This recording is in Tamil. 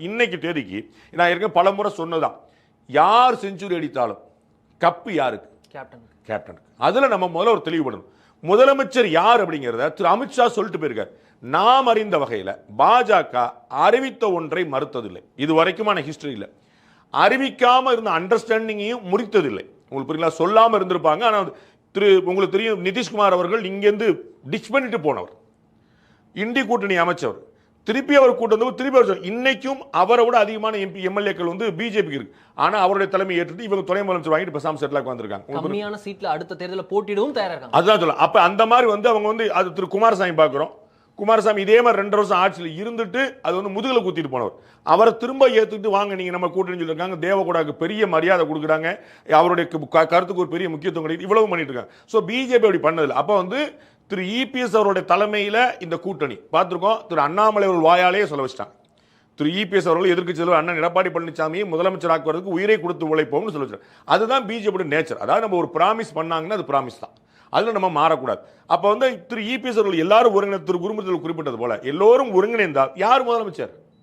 இன்னைக்கு தேதிக்கு நான் ஏற்கனவே பல முறை சொன்னதான் யார் செஞ்சுரி அடித்தாலும் கப்பு யாருக்கு? கேப்டன் கேப்டனுக்கு. அதுல நம்ம முதல்ல ஒரு தெளிவுபடணும். முதலமைச்சர் யார் அப்படிங்கிறத திரு அமித்ஷா சொல்லிட்டு போயிருக்கார். நாம் அறிந்த வகையில பாஜக அறிவித்த ஒன்றை மறுத்ததில்லை. இது வரைக்குமான ஹிஸ்டரி இல்லை அறிவிக்காம இருந்த அண்டர்ஸ்டாண்டிங்கையும் முறித்ததில்லை. உங்களுக்கு புரியல சொல்லாம இருந்திருப்பாங்க. ஆனா அது திரு உங்களுக்கு தெரியும் நிதிஷ்குமார் அவர்கள் இங்கேருந்து டிச் பண்ணிட்டு போனவர். இண்டி கூட்டணி அமைச்சவர். திருப்பி அவர் கூட்டு வந்து திருப்பி அவர். இன்னைக்கும் அவரை விட அதிகமான எம்பி எம்எல்ஏக்கள் வந்து பிஜேபிக்கு இருக்கு. ஆனா அவருடைய தலைமை ஏற்றுட்டு இவங்க துணை முதலமைச்சர் வாங்கிட்டு பேசாம செட்டிலாக வந்திருக்காங்க. கம்மியான சீட்ல அடுத்த தேர்தலில் போட்டியிடவும் தயாரா இருக்காங்க அதுதான் சொல்ல அப்ப அந்த மாதிரி வந்து அவங்க வந்து அது திரு குமாரசாமி பார்க்குறோம் குமாரசாமி இதே மாதிரி ரெண்டு வருஷம் ஆட்சியில் இருந்துட்டு அது வந்து முதுகுல குத்திட்டு போனவர். அவரை திரும்ப ஏத்துக்கிட்டு வாங்க நீங்க நம்ம கூட்டணி சொல்லியிருக்காங்க. தேவகோடாக்கு பெரிய மரியாதை கொடுக்குறாங்க. அவருடைய கருத்துக்கு ஒரு பெரிய முக்கியத்துவம் கிடைக்குது. இவ்வளவு பண்ணிட்டு இருக்காங்க. ஸோ பிஜேபி அப்படி பண்ணதில்லை. அப்போ வந்து திரு இபிஎஸ் அவருடைய தலைமையில் இந்த கூட்டணி. பார்த்துருக்கோம் திரு அண்ணாமலை அவர்கள் வாயாலேயே சொல்ல வச்சிட்டாங்க. திரு இபிஎஸ் அவர்கள் எதிர்க்கட்சி தலைவர் அண்ணன் எடப்பாடி பழனிசாமியை முதலமைச்சர் ஆக்குவதற்கு உயிரை கொடுத்து உழைப்போம்னு சொல்ல வச்சார் அதுதான் பிஜேபியோட நேச்சர் அதாவது நம்ம ஒரு ப்ராமிஸ் பண்ணாங்கன்னா அது ப்ராமிஸ் தான். அதில் நம்ம மாறக்கூடாது. அப்போ வந்து திரு இபிஎஸ் அவர்கள் எல்லாரும் ஒருங்கிணைந்த திரு குருமூர்த்தி குறிப்பிட்டது போல எல்லோரும் ஒருங்கிணைந்தால் யார் முதலமைச்சர்?